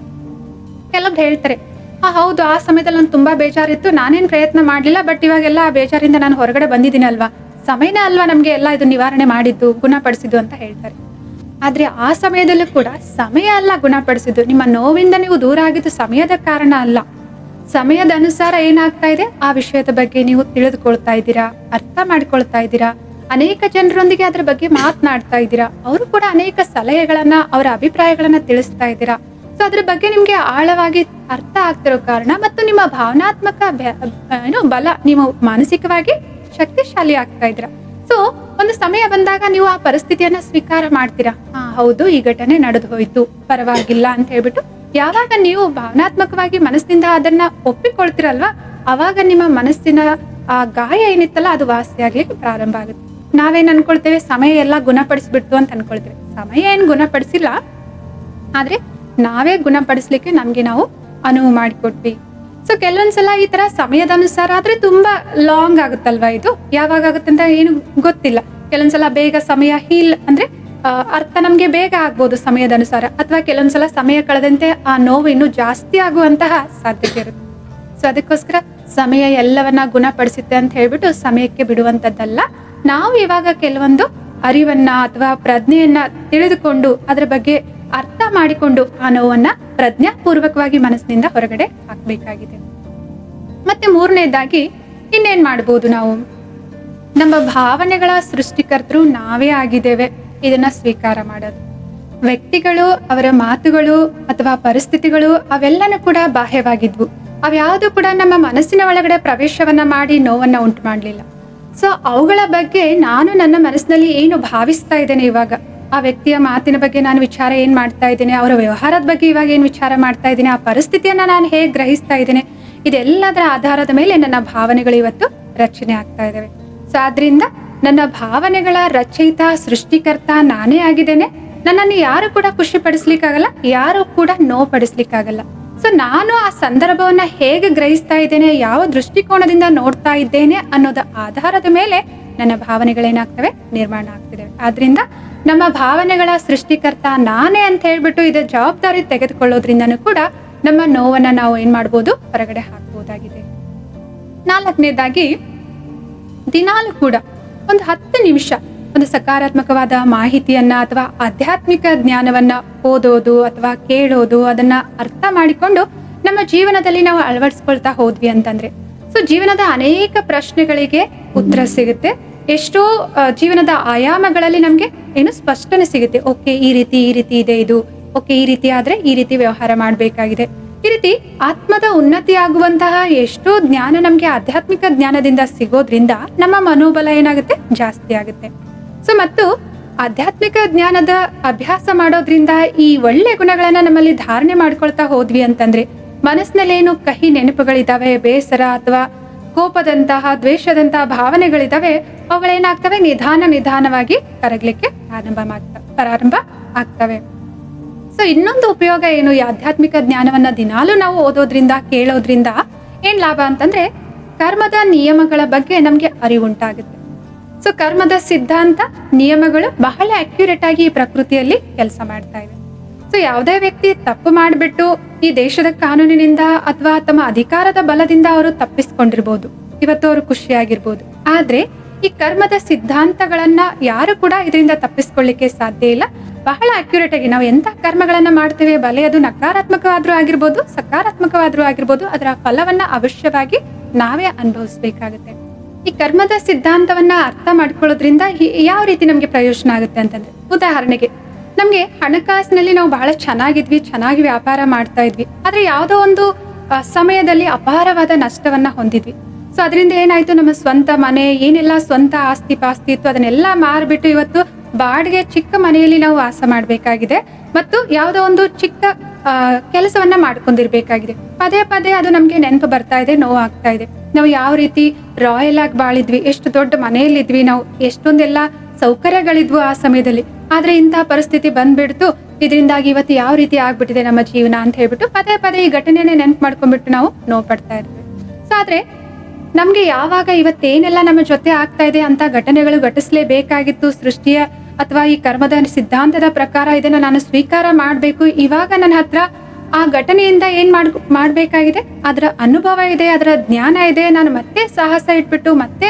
ಕೆಲವ್ರು ಹೇಳ್ತಾರೆ ಹೌದು, ಆ ಸಮಯದಲ್ಲಿ ನಾನು ತುಂಬಾ ಬೇಜಾರಿತ್ತು. ನಾನೇನ್ ಪ್ರಯತ್ನ ಮಾಡ್ಲಿಲ್ಲ ಬಟ್ ಇವಾಗೆಲ್ಲ ಆ ಬೇಜಾರಿಂದ ನಾನು ಹೊರಗಡೆ ಬಂದಿದ್ದೀನಿ ಅಲ್ವಾ? ಸಮಯನೇ ಅಲ್ವಾ ನಮ್ಗೆ ಎಲ್ಲ ಇದು ನಿವಾರಣೆ ಮಾಡಿದ್ದು, ಗುಣಪಡಿಸಿದ್ದು ಅಂತ ಹೇಳ್ತಾರೆ. ಆದ್ರೆ ಆ ಸಮಯದಲ್ಲೂ ಕೂಡ ಸಮಯ ಅಲ್ಲ ಗುಣಪಡಿಸಿದ್ದು. ನಿಮ್ಮ ನೋವಿಂದ ನೀವು ದೂರ ಆಗಿದ್ದು ಸಮಯದ ಕಾರಣ ಅಲ್ಲ. ಸಮಯದ ಅನುಸಾರ ಏನಾಗ್ತಾ ಇದೆ? ಆ ವಿಷಯದ ಬಗ್ಗೆ ನೀವು ತಿಳಿದುಕೊಳ್ತಾ ಇದ್ದೀರಾ? ಅರ್ಥ ಮಾಡ್ಕೊಳ್ತಾ ಇದ್ದೀರಾ? ಅನೇಕ ಜನರೊಂದಿಗೆ ಅದ್ರ ಬಗ್ಗೆ ಮಾತನಾಡ್ತಾ ಇದ್ದೀರಾ? ಅವರು ಕೂಡ ಅನೇಕ ಸಲಹೆಗಳನ್ನ, ಅವರ ಅಭಿಪ್ರಾಯಗಳನ್ನ ತಿಳಿಸ್ತಾ ಇದ್ದೀರಾ? ಸೊ ಅದ್ರ ಬಗ್ಗೆ ನಿಮ್ಗೆ ಆಳವಾಗಿ ಅರ್ಥ ಆಗ್ತಿರೋ ಕಾರಣ ಮತ್ತು ನಿಮ್ಮ ಭಾವನಾತ್ಮಕ ಏನು ಬಲ ನೀವು ಮಾನಸಿಕವಾಗಿ ಶಕ್ತಿಶಾಲಿ ಆಗ್ತಾ ಇದ್ರ ಸೊ ಒಂದು ಸಮಯ ಬಂದಾಗ ನೀವು ಆ ಪರಿಸ್ಥಿತಿಯನ್ನ ಸ್ವೀಕಾರ ಮಾಡ್ತೀರಾ? ಹಾ ಹೌದು, ಈ ಘಟನೆ ನಡೆದು ಹೋಯ್ತು, ಪರವಾಗಿಲ್ಲ ಅಂತ ಹೇಳ್ಬಿಟ್ಟು ಯಾವಾಗ ನೀವು ಭಾವನಾತ್ಮಕವಾಗಿ ಮನಸ್ಸಿನಿಂದ ಅದನ್ನ ಒಪ್ಪಿಕೊಳ್ತಿರಲ್ವಾ, ಅವಾಗ ನಿಮ್ಮ ಮನಸ್ಸಿನ ಆ ಗಾಯ ಏನಿತ್ತಲ್ಲ, ಅದು ವಾಸಿಯಾಗ್ಲಿಕ್ಕೆ ಪ್ರಾರಂಭ ಆಗುತ್ತೆ. ನಾವೇನ್ ಅನ್ಕೊಳ್ತೇವೆ? ಸಮಯ ಎಲ್ಲ ಗುಣಪಡಿಸ್ಬಿಡ್ತು ಅಂತ ಅನ್ಕೊಳ್ತೇವೆ. ಸಮಯ ಏನ್ ಗುಣಪಡಿಸಿಲ್ಲ, ಆದ್ರೆ ನಾವೇ ಗುಣಪಡಿಸ್ಲಿಕ್ಕೆ ನಮಗೆ ನಾವು ಅನುವು ಮಾಡಿಕೊಟ್ವಿ. ಸೊ ಕೆಲವೊಂದ್ಸಲ ಈ ತರ ಸಮಯದ ಅನುಸಾರ ಆದ್ರೆ ತುಂಬಾ ಲಾಂಗ್ ಆಗುತ್ತಲ್ವಾ ಇದು? ಯಾವಾಗ ಆಗುತ್ತೆ ಅಂತ ಏನು ಗೊತ್ತಿಲ್ಲ. ಕೆಲವೊಂದ್ಸಲ ಬೇಗ ಸಮಯ ಹೀಲ್ ಅಂದ್ರೆ ಅರ್ಥ ನಮ್ಗೆ ಬೇಗ ಆಗ್ಬೋದು ಸಮಯದ ಅನುಸಾರ ಅಥವಾ ಕೆಲವೊಂದ್ಸಲ ಸಮಯ ಕಳೆದಂತೆ ಆ ನೋವು ಇನ್ನೂ ಜಾಸ್ತಿ ಆಗುವಂತಹ ಸಾಧ್ಯತೆ ಇರುತ್ತೆ. ಸೊ ಅದಕ್ಕೋಸ್ಕರ ಸಮಯ ಎಲ್ಲವನ್ನ ಗುಣಪಡಿಸುತ್ತೆ ಅಂತ ಹೇಳ್ಬಿಟ್ಟು ಸಮಯಕ್ಕೆ ಬಿಡುವಂತದ್ದಲ್ಲ. ನಾವು ಇವಾಗ ಕೆಲವೊಂದು ಅರಿವನ್ನ ಅಥವಾ ಪ್ರಜ್ಞೆಯನ್ನ ತಿಳಿದುಕೊಂಡು ಅದರ ಬಗ್ಗೆ ಅರ್ಥ ಮಾಡಿಕೊಂಡು ಆ ನೋವನ್ನ ಪ್ರಜ್ಞಾಪೂರ್ವಕವಾಗಿ ಮನಸ್ಸಿನಿಂದ ಹೊರಗಡೆ ಹಾಕ್ಬೇಕಾಗಿದೆ. ಮತ್ತೆ ಮೂರನೇದಾಗಿ ಇನ್ನೇನ್ ಮಾಡ್ಬೋದು ನಾವು? ನಮ್ಮ ಭಾವನೆಗಳ ಸೃಷ್ಟಿಕರ್ತರು ನಾವೇ ಆಗಿದ್ದೇವೆ. ಇದನ್ನ ಸ್ವೀಕಾರ ಮಾಡೋದು. ವ್ಯಕ್ತಿಗಳು, ಅವರ ಮಾತುಗಳು ಅಥವಾ ಪರಿಸ್ಥಿತಿಗಳು ಅವೆಲ್ಲನೂ ಕೂಡ ಬಾಹ್ಯವಾಗಿದ್ವು. ಅವ್ಯಾವುದು ಕೂಡ ನಮ್ಮ ಮನಸ್ಸಿನ ಒಳಗಡೆ ಪ್ರವೇಶವನ್ನ ಮಾಡಿ ನೋವನ್ನ ಉಂಟು ಮಾಡಲಿಲ್ಲ. ಸೊ ಅವುಗಳ ಬಗ್ಗೆ ನಾನು ನನ್ನ ಮನಸ್ಸಿನಲ್ಲಿ ಏನು ಭಾವಿಸ್ತಾ ಇದ್ದೇನೆ ಇವಾಗ? ಆ ವ್ಯಕ್ತಿಯ ಮಾತಿನ ಬಗ್ಗೆ ನಾನು ವಿಚಾರ ಏನು ಮಾಡ್ತಾ ಇದ್ದೇನೆ, ಅವರ ವ್ಯವಹಾರದ ಬಗ್ಗೆ ಇವಾಗ ಏನು ವಿಚಾರ ಮಾಡ್ತಾ ಇದ್ದೀನಿ, ಆ ಪರಿಸ್ಥಿತಿಯನ್ನ ನಾನು ಹೇಗೆ ಗ್ರಹಿಸ್ತಾ ಇದ್ದೇನೆ, ಇದೆಲ್ಲದರ ಆಧಾರದ ಮೇಲೆ ನನ್ನ ಭಾವನೆಗಳು ಇವತ್ತು ರಚನೆ ಆಗ್ತಾ ಇದ್ದಾವೆ ಸೊ ಆದ್ರಿಂದ ನನ್ನ ಭಾವನೆಗಳ ರಚಯಿತ ಸೃಷ್ಟಿಕರ್ತ ನಾನೇ ಆಗಿದ್ದೇನೆ. ನನ್ನನ್ನು ಯಾರು ಕೂಡ ಖುಷಿ ಪಡಿಸ್ಲಿಕ್ಕಾಗಲ್ಲ ಯಾರು ಕೂಡ ನೋವು ಪಡಿಸ್ಲಿಕ್ಕಾಗಲ್ಲ ಸೊ ನಾನು ಆ ಸಂದರ್ಭವನ್ನ ಹೇಗೆ ಗ್ರಹಿಸ್ತಾ ಇದ್ದೇನೆ, ಯಾವ ದೃಷ್ಟಿಕೋನದಿಂದ ನೋಡ್ತಾ ಇದ್ದೇನೆ ಅನ್ನೋದ ಆಧಾರದ ಮೇಲೆ ನನ್ನ ಭಾವನೆಗಳೇನಾಗ್ತವೆ, ನಿರ್ಮಾಣ ಆಗ್ತಿದೆ ಆದ್ರಿಂದ ನಮ್ಮ ಭಾವನೆಗಳ ಸೃಷ್ಟಿಕರ್ತ ನಾನೇ ಅಂತ ಹೇಳ್ಬಿಟ್ಟು ಇದರ ಜವಾಬ್ದಾರಿ ತೆಗೆದುಕೊಳ್ಳೋದ್ರಿಂದನೂ ಕೂಡ ನಮ್ಮ ನೋವನ್ನ ನಾವು ಏನ್ ಮಾಡ್ಬೋದು? ಹೊರಗಡೆ ಹಾಕ್ಬೋದಾಗಿದೆ. ನಾಲ್ಕನೇದಾಗಿ, ದಿನಾಲು ಕೂಡ ಒಂದು ಹತ್ತು ನಿಮಿಷ ಒಂದು ಸಕಾರಾತ್ಮಕವಾದ ಮಾಹಿತಿಯನ್ನ ಅಥವಾ ಆಧ್ಯಾತ್ಮಿಕ ಜ್ಞಾನವನ್ನ ಓದೋದು ಅಥವಾ ಕೇಳೋದು ಅದನ್ನ ಅರ್ಥ ಮಾಡಿಕೊಂಡು ನಮ್ಮ ಜೀವನದಲ್ಲಿ ನಾವು ಅಳವಡಿಸ್ಕೊಳ್ತಾ ಹೋದ್ವಿ ಅಂತಂದ್ರೆ. ಸೊ, ಜೀವನದ ಅನೇಕ ಪ್ರಶ್ನೆಗಳಿಗೆ ಉತ್ತರ ಸಿಗುತ್ತೆ. ಎಷ್ಟೋ ಜೀವನದ ಆಯಾಮಗಳಲ್ಲಿ ನಮ್ಗೆ ಏನು ಸ್ಪಷ್ಟನೆ ಸಿಗುತ್ತೆ. ಓಕೆ, ಈ ರೀತಿ ಈ ರೀತಿ ಇದೆ ಇದು. ಓಕೆ, ಈ ರೀತಿ ಆದ್ರೆ ಈ ರೀತಿ ವ್ಯವಹಾರ ಮಾಡಬೇಕಾಗಿದೆ. ಈ ರೀತಿ ಆತ್ಮದ ಉನ್ನತಿ ಆಗುವಂತಹ ಎಷ್ಟೋ ಜ್ಞಾನ ನಮ್ಗೆ ಆಧ್ಯಾತ್ಮಿಕ ಜ್ಞಾನದಿಂದ ಸಿಗೋದ್ರಿಂದ ನಮ್ಮ ಮನೋಬಲ ಏನಾಗುತ್ತೆ? ಜಾಸ್ತಿ ಆಗುತ್ತೆ. ಸೊ ಮತ್ತು ಆಧ್ಯಾತ್ಮಿಕ ಜ್ಞಾನದ ಅಭ್ಯಾಸ ಮಾಡೋದ್ರಿಂದ ಈ ಒಳ್ಳೆ ಗುಣಗಳನ್ನ ನಮ್ಮಲ್ಲಿ ಧಾರಣೆ ಮಾಡ್ಕೊಳ್ತಾ ಹೋದ್ವಿ ಅಂತಂದ್ರೆ ಮನಸ್ಸಿನಲ್ಲಿ ಏನು ಕಹಿ ನೆನಪುಗಳಿದಾವೆ, ಬೇಸರ ಅಥವಾ ಕೋಪದಂತಹ, ದ್ವೇಷದಂತಹ ಭಾವನೆಗಳಿದಾವೆ. ಅವುಗಳೇನಾಗ್ತವೆ? ನಿಧಾನ, ನಿಧಾನವಾಗಿ ಕರಗ್ಲಿಕ್ಕೆ ಪ್ರಾರಂಭ ಮಾಡ್ತ, ಪ್ರಾರಂಭ ಆಗ್ತವೆ. ಸೊ ಇನ್ನೊಂದು ಉಪಯೋಗ ಏನು? ಈ ಆಧ್ಯಾತ್ಮಿಕ ಜ್ಞಾನವನ್ನ ದಿನಾಲೂ ನಾವು ಓದೋದ್ರಿಂದ, ಕೇಳೋದ್ರಿಂದ ಏನ್ ಲಾಭ ಅಂತಂದ್ರೆ, ಕರ್ಮದ ನಿಯಮಗಳ ಬಗ್ಗೆ ನಮ್ಗೆ ಅರಿವುಂಟಾಗುತ್ತೆ. ಸೊ ಕರ್ಮದ ಸಿದ್ಧಾಂತ, ನಿಯಮಗಳು ಬಹಳ ಅಕ್ಯುರೇಟ್ ಆಗಿ ಈ ಪ್ರಕೃತಿಯಲ್ಲಿ ಕೆಲಸ ಮಾಡ್ತಾ ಇವೆ. ಸೊ ಯಾವುದೇ ವ್ಯಕ್ತಿ ತಪ್ಪು ಮಾಡಿಬಿಟ್ಟು ಈ ದೇಶದ ಕಾನೂನಿನಿಂದ ಅಥವಾ ತಮ್ಮ ಅಧಿಕಾರದ ಬಲದಿಂದ ಅವರು ತಪ್ಪಿಸ್ಕೊಂಡಿರ್ಬೋದು. ಇವತ್ತು ಅವರು ಖುಷಿಯಾಗಿರ್ಬೋದು. ಆದ್ರೆ ಈ ಕರ್ಮದ ಸಿದ್ಧಾಂತಗಳನ್ನ ಯಾರು ಕೂಡ ಇದರಿಂದ ತಪ್ಪಿಸ್ಕೊಳ್ಳಿಕ್ಕೆ ಸಾಧ್ಯ ಇಲ್ಲ. ಬಹಳ ಅಕ್ಯುರೇಟ್ ಆಗಿ ನಾವು ಎಂತ ಕರ್ಮಗಳನ್ನ ಮಾಡ್ತೇವೆ, ಬಲೆ ಅದು ನಕಾರಾತ್ಮಕವಾದ್ರೂ ಆಗಿರ್ಬೋದು, ಸಕಾರಾತ್ಮಕವಾದ್ರೂ ಆಗಿರ್ಬೋದು, ಅದರ ಫಲವನ್ನ ಅವಶ್ಯವಾಗಿ ನಾವೇ ಅನುಭವಿಸ್ಬೇಕಾಗುತ್ತೆ. ಈ ಕರ್ಮದ ಸಿದ್ಧಾಂತವನ್ನ ಅರ್ಥ ಮಾಡ್ಕೊಳ್ಳೋದ್ರಿಂದ ಯಾವ ರೀತಿ ನಮಗೆ ಪ್ರಯೋಜನ ಆಗುತ್ತೆ ಅಂತಂದ್ರೆ, ಉದಾಹರಣೆಗೆ ನಮಗೆ ಹಣಕಾಸಿನಲ್ಲಿ ನಾವು ಬಹಳ ಚೆನ್ನಾಗಿದ್ವಿ, ಚೆನ್ನಾಗಿ ವ್ಯಾಪಾರ ಮಾಡ್ತಾ ಇದ್ವಿ. ಆದ್ರೆ ಯಾವುದೋ ಒಂದು ಸಮಯದಲ್ಲಿ ಅಪಾರವಾದ ನಷ್ಟವನ್ನ ಹೊಂದಿದ್ವಿ. ಸೊ ಅದರಿಂದ ಏನಾಯ್ತು? ನಮ್ಮ ಸ್ವಂತ ಮನೆ, ಏನೆಲ್ಲ ಸ್ವಂತ ಆಸ್ತಿ ಪಾಸ್ತಿ ಇತ್ತು, ಅದನ್ನೆಲ್ಲ ಮಾರ್ಬಿಟ್ಟು ಇವತ್ತು ಬಾಡಿಗೆ ಚಿಕ್ಕ ಮನೆಯಲ್ಲಿ ನಾವು ವಾಸ ಮಾಡಬೇಕಾಗಿದೆ. ಮತ್ತು ಯಾವುದೋ ಒಂದು ಚಿಕ್ಕ ಕೆಲಸವನ್ನ ಮಾಡ್ಕೊಂಡಿರ್ಬೇಕಾಗಿದೆ. ಪದೇ ಪದೇ ಅದು ನಮ್ಗೆ ನೆನಪು ಬರ್ತಾ ಇದೆ, ನೋವಾಗ್ತಾ ಇದೆ. ನಾವು ಯಾವ ರೀತಿ ರಾಯಲ್ ಆಗಿ ಬಾಳಿದ್ವಿ, ಎಷ್ಟು ದೊಡ್ಡ ಮನೆಯಲ್ಲಿದ್ವಿ ನಾವು, ಎಷ್ಟೊಂದೆಲ್ಲ ಸೌಕರ್ಯಗಳಿದ್ವು ಆ ಸಮಯದಲ್ಲಿ. ಆದ್ರೆ ಇಂತಹ ಪರಿಸ್ಥಿತಿ ಬಂದ್ಬಿಡ್ತು. ಇದರಿಂದಾಗಿ ಇವತ್ತು ಯಾವ ರೀತಿ ಆಗ್ಬಿಟ್ಟಿದೆ ನಮ್ಮ ಜೀವನ ಅಂತ ಹೇಳ್ಬಿಟ್ಟು ಪದೇ ಪದೇ ಈ ಘಟನೆನೇ ನೆನ್ಪು ಮಾಡ್ಕೊಂಡ್ಬಿಟ್ಟು ನಾವು ನೋವು ಪಡ್ತಾ ಇರ್ತೀವಿ ಸೊ ಆದ್ರೆ ನಮ್ಗೆ ಯಾವಾಗ ಇವತ್ತೇನೆಲ್ಲ ನಮ್ಮ ಜೊತೆ ಆಗ್ತಾ ಇದೆ ಅಂತ ಘಟನೆಗಳು ಘಟಿಸ್ಲೇಬೇಕಾಗಿತ್ತು, ಸೃಷ್ಟಿಯ ಅಥವಾ ಈ ಕರ್ಮದ ಸಿದ್ಧಾಂತದ ಪ್ರಕಾರ ಇದನ್ನ ನಾನು ಸ್ವೀಕಾರ ಮಾಡಬೇಕು, ಇವಾಗ ನನ್ನ ಹತ್ರ ಆ ಘಟನೆಯಿಂದ ಏನ್ ಮಾಡ್, ಮಾಡ್ಬೇಕಾಗಿದೆ? ಅದರ ಅನುಭವ ಇದೆ, ಅದರ ಜ್ಞಾನ ಇದೆ, ನಾನು ಮತ್ತೆ ಸಾಹಸ ಇಟ್ಬಿಟ್ಟು ಮತ್ತೆ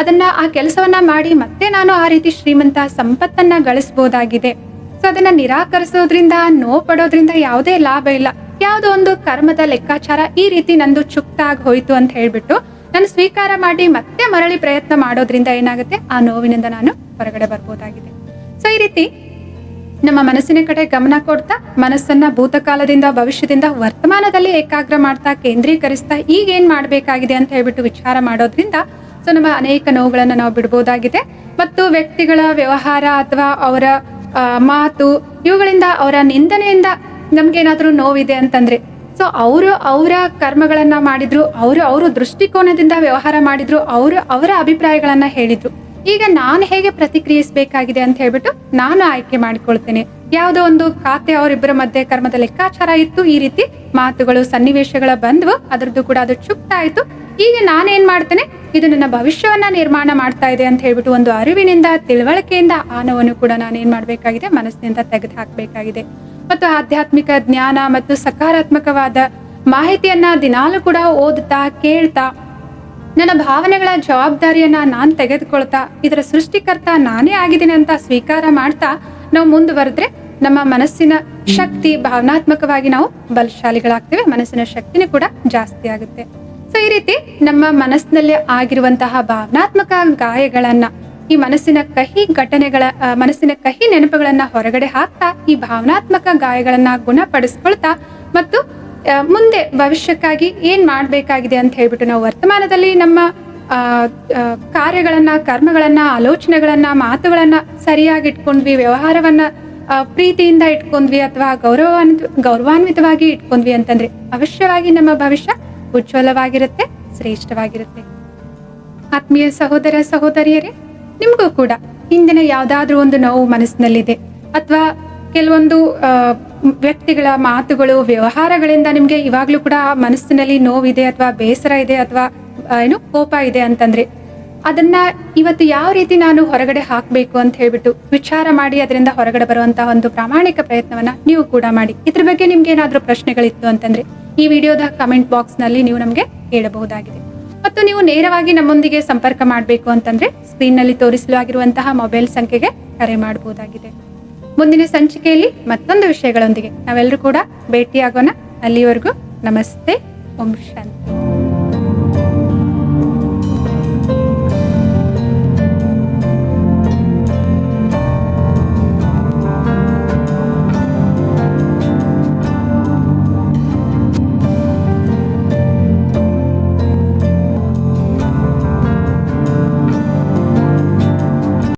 ಅದನ್ನ ಆ ಕೆಲಸವನ್ನ ಮಾಡಿ ಮತ್ತೆ ನಾನು ಆ ರೀತಿ ಶ್ರೀಮಂತ ಸಂಪತ್ತನ್ನ ಗಳಿಸಬಹುದಾಗಿದೆ ಸೊ ಅದನ್ನ ನಿರಾಕರಿಸೋದ್ರಿಂದ, ನೋವು ಪಡೋದ್ರಿಂದ ಯಾವುದೇ ಲಾಭ ಇಲ್ಲ. ಯಾವುದೋ ಒಂದು ಕರ್ಮದ ಲೆಕ್ಕಾಚಾರ ಈ ರೀತಿ ನಂದು ಚುಕ್ತ ಆಗಿ ಹೋಯ್ತು ಅಂತ ಹೇಳ್ಬಿಟ್ಟು ನಾನು ಸ್ವೀಕಾರ ಮಾಡಿ ಮತ್ತೆ ಮರಳಿ ಪ್ರಯತ್ನ ಮಾಡೋದ್ರಿಂದ ಏನಾಗುತ್ತೆ? ಆ ನೋವಿನಿಂದ ನಾನು ಹೊರಗಡೆ ಬರ್ಬೋದಾಗಿದೆ. ಸೊ ಈ ರೀತಿ ನಮ್ಮ ಮನಸ್ಸಿನ ಕಡೆ ಗಮನ ಕೊಡ್ತಾ, ಮನಸ್ಸನ್ನ ಭೂತಕಾಲದಿಂದ, ಭವಿಷ್ಯದಿಂದ, ವರ್ತಮಾನದಲ್ಲಿ ಏಕಾಗ್ರ ಮಾಡ್ತಾ, ಕೇಂದ್ರೀಕರಿಸ್ತಾ ಈಗ ಏನ್ ಮಾಡ್ಬೇಕಾಗಿದೆ ಅಂತ ಹೇಳ್ಬಿಟ್ಟು ವಿಚಾರ ಮಾಡೋದ್ರಿಂದ ಸೊ ನಮ್ಮ ಅನೇಕ ನೋವುಗಳನ್ನು ನಾವು ಬಿಡ್ಬೋದಾಗಿದೆ. ಮತ್ತು ವ್ಯಕ್ತಿಗಳ ವ್ಯವಹಾರ ಅಥವಾ ಅವರ ಮಾತು, ಇವುಗಳಿಂದ ಅವರ ನಿಂದನೆಯಿಂದ ನಮ್ಗೇನಾದ್ರೂ ನೋವಿದೆ ಅಂತಂದ್ರೆ, ಸೊ ಅವರು ಅವರ ಕರ್ಮಗಳನ್ನ ಮಾಡಿದ್ರು, ಅವರು ಅವರು ದೃಷ್ಟಿಕೋನದಿಂದ ವ್ಯವಹಾರ ಮಾಡಿದ್ರು, ಅವರು ಅವರ ಅಭಿಪ್ರಾಯಗಳನ್ನ ಹೇಳಿದ್ರು. ಈಗ ನಾನು ಹೇಗೆ ಪ್ರತಿಕ್ರಿಯಿಸಬೇಕಾಗಿದೆ ಅಂತ ಹೇಳ್ಬಿಟ್ಟು ನಾನು ಆಯ್ಕೆ ಮಾಡಿಕೊಳ್ತೇನೆ. ಯಾವುದೋ ಒಂದು ಖಾತೆ ಅವರಿಬ್ಬರ ಮಧ್ಯೆ ಕರ್ಮದ ಲೆಕ್ಕಾಚಾರ ಇತ್ತು. ಈ ರೀತಿ ಮಾತುಗಳು, ಸನ್ನಿವೇಶಗಳ ಬಂದ್ವು. ಅದರದ್ದು ಕೂಡ ಅದು ಚುಕ್ತಾ ಆಯ್ತು. ಈಗ ನಾನೇನ್ ಮಾಡ್ತೇನೆ? ಇದು ನನ್ನ ಭವಿಷ್ಯವನ್ನ ನಿರ್ಮಾಣ ಮಾಡ್ತಾ ಇದೆ ಅಂತ ಹೇಳ್ಬಿಟ್ಟು ಒಂದು ಅರಿವಿನಿಂದ, ತಿಳುವಳಿಕೆಯಿಂದ ಆನವನ್ನು ನೋವನ್ನು ಕೂಡ ನಾನೇನ್ ಮಾಡ್ಬೇಕಾಗಿದೆ? ಮನಸ್ಸಿನಿಂದ ತೆಗೆದು ಹಾಕ್ಬೇಕಾಗಿದೆ ಮತ್ತು ಆಧ್ಯಾತ್ಮಿಕ ಜ್ಞಾನ ಮತ್ತು ಸಕಾರಾತ್ಮಕವಾದ ಮಾಹಿತಿಯನ್ನ ದಿನಾಲೂ ಕೂಡ ಓದ್ತಾ ಕೇಳ್ತಾ, ನನ್ನ ಭಾವನೆಗಳ ಜವಾಬ್ದಾರಿಯನ್ನ ನಾನು ತೆಗೆದುಕೊಳ್ತಾ, ಇದರ ಸೃಷ್ಟಿಕರ್ತ ನಾನೇ ಆಗಿದ್ದೀನಿ ಅಂತ ಸ್ವೀಕಾರ ಮಾಡ್ತಾ ನಾವು ಮುಂದುವರೆದ್ರೆ ನಮ್ಮ ಮನಸ್ಸಿನ ಶಕ್ತಿ ಭಾವನಾತ್ಮಕವಾಗಿ ನಾವು ಬಲಶಾಲಿಗಳಾಗ್ತೇವೆ, ಮನಸ್ಸಿನ ಶಕ್ತಿನೂ ಕೂಡ ಜಾಸ್ತಿ ಆಗುತ್ತೆ. ಸೊ ಈ ರೀತಿ ನಮ್ಮ ಮನಸ್ಸಿನಲ್ಲಿ ಆಗಿರುವಂತಹ ಭಾವನಾತ್ಮಕ ಗಾಯಗಳನ್ನ, ಈ ಮನಸ್ಸಿನ ಕಹಿ ಘಟನೆಗಳ ಮನಸ್ಸಿನ ಕಹಿ ನೆನಪುಗಳನ್ನ ಹೊರಗಡೆ ಹಾಕ್ತಾ, ಈ ಭಾವನಾತ್ಮಕ ಗಾಯಗಳನ್ನ ಗುಣಪಡಿಸ್ಕೊಳ್ತಾ ಮತ್ತು ಮುಂದೆ ಭವಿಷ್ಯಕ್ಕಾಗಿ ಏನ್ ಮಾಡ್ಬೇಕಾಗಿದೆ ಅಂತ ಹೇಳ್ಬಿಟ್ಟು ನಾವು ವರ್ತಮಾನದಲ್ಲಿ ನಮ್ಮ ಕಾರ್ಯಗಳನ್ನ, ಕರ್ಮಗಳನ್ನ, ಆಲೋಚನೆಗಳನ್ನ, ಮಾತುಗಳನ್ನ ಸರಿಯಾಗಿ ಇಟ್ಕೊಂಡ್ವಿ ವ್ಯವಹಾರವನ್ನ ಪ್ರೀತಿಯಿಂದ ಇಟ್ಕೊಂಡ್ವಿ ಅಥವಾ ಗೌರವಾನ್ ಗೌರವಾನ್ವಿತವಾಗಿ ಇಟ್ಕೊಂಡ್ವಿ ಅಂತಂದ್ರೆ ಅವಶ್ಯವಾಗಿ ನಮ್ಮ ಭವಿಷ್ಯ ಉಜ್ವಲವಾಗಿರುತ್ತೆ, ಶ್ರೇಷ್ಠವಾಗಿರುತ್ತೆ. ಆತ್ಮೀಯ ಸಹೋದರ, ಸಹೋದರಿಯರೇ, ನಿಮಗೂ ಕೂಡ ಹಿಂದಿನ ಯಾವ್ದಾದ್ರೂ ಒಂದು ನೋವು ಮನಸ್ಸಿನಲ್ಲಿದೆ ಅಥವಾ ಕೆಲವೊಂದು ವ್ಯಕ್ತಿಗಳ ಮಾತುಗಳು, ವ್ಯವಹಾರಗಳಿಂದ ನಿಮ್ಗೆ ಇವಾಗ್ಲೂ ಕೂಡ ಮನಸ್ಸಿನಲ್ಲಿ ನೋವಿದೆ ಅಥವಾ ಬೇಸರ ಇದೆ ಅಥವಾ ಏನು ಕೋಪ ಇದೆ ಅಂತಂದ್ರೆ ಅದನ್ನ ಇವತ್ತು ಯಾವ ರೀತಿ ನಾನು ಹೊರಗಡೆ ಹಾಕಬೇಕು ಅಂತ ಹೇಳ್ಬಿಟ್ಟು ವಿಚಾರ ಮಾಡಿ ಅದರಿಂದ ಹೊರಗಡೆ ಬರುವಂತಹ ಒಂದು ಪ್ರಾಮಾಣಿಕ ಪ್ರಯತ್ನವನ್ನ ನೀವು ಕೂಡ ಮಾಡಿ. ಇದ್ರ ಬಗ್ಗೆ ನಿಮ್ಗೆ ಏನಾದ್ರೂ ಪ್ರಶ್ನೆಗಳಿತ್ತು ಅಂತಂದ್ರೆ ಈ ವಿಡಿಯೋದ ಕಮೆಂಟ್ ಬಾಕ್ಸ್ನಲ್ಲಿ ನೀವು ನಮ್ಗೆ ಹೇಳಬಹುದಾಗಿದೆ. ಮತ್ತು ನೀವು ನೇರವಾಗಿ ನಮ್ಮೊಂದಿಗೆ ಸಂಪರ್ಕ ಮಾಡಬೇಕು ಅಂತಂದ್ರೆ ಸ್ಕ್ರೀನ್ನಲ್ಲಿ ತೋರಿಸಲಾಗಿರುವಂತಹ ಮೊಬೈಲ್ ಸಂಖ್ಯೆಗೆ ಕರೆ ಮಾಡಬಹುದಾಗಿದೆ. ಮುಂದಿನ ಸಂಚಿಕೆಯಲ್ಲಿ ಮತ್ತೊಂದು ವಿಷಯಗಳೊಂದಿಗೆ ನಾವೆಲ್ಲರೂ ಕೂಡ ಭೇಟಿಯಾಗೋಣ. ಅಲ್ಲಿವರೆಗೂ ನಮಸ್ತೆ, ಓಂ ಶಾಂತಿ.